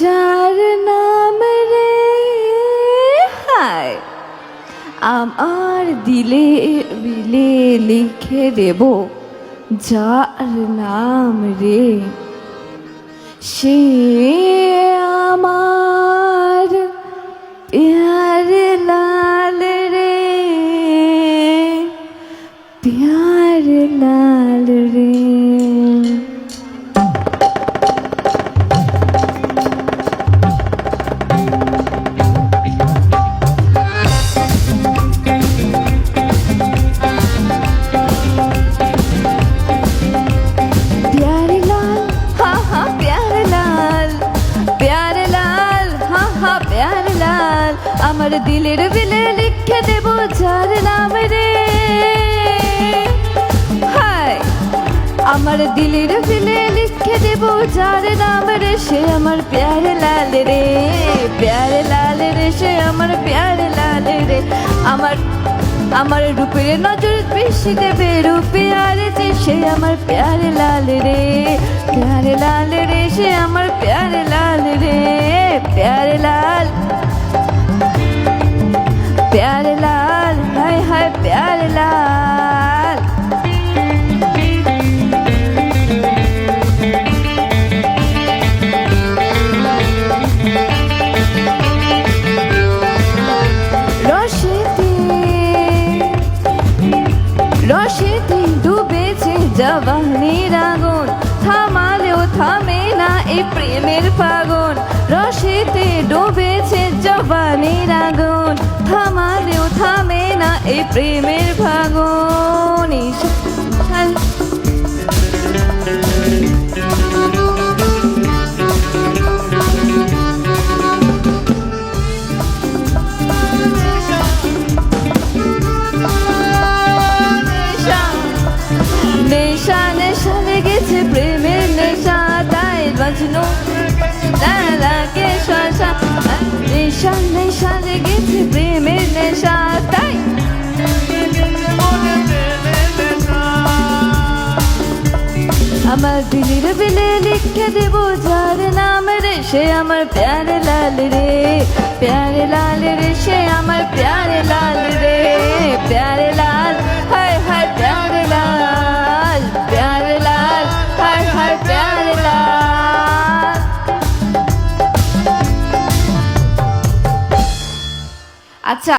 যার নাম রে? হায়! আমার দিলে বিলে লিখে দেব যার নাম রে? সে আমার দিলের বিলে লিখে দেব যার নাম রে। আমার দিলের বিলে লিখে দেব যার নাম রে। সে আমার প্যারে লাল রে, প্যারে লাল রে, সে আমার প্যারে লাল রে। আমার আমার রূপের নজর বেশি দেবে রূপে আরেছে সে আমার প্যারে লাল রে। জবানির আগুন থামালেও থামে না এ প্রেমের ফাগুন। রসেতে ডুবেছে জবানির আগুন, থামালেও থামে না এ প্রেমের ফাগুন। নেশা নেশা লেগেছে প্রেমের নেশা তাই বাজনো লাগে শশা নেশা নেশা লেগেছে প্রেমের নেশা, তাই। আমার দিলের বিলে লিখে দেব যার নাম রে, সে আমার প্যারে লাল রে। প্যারে লাল রে, সে আমার প্যারে লাল রে। প্যারে আচ্ছা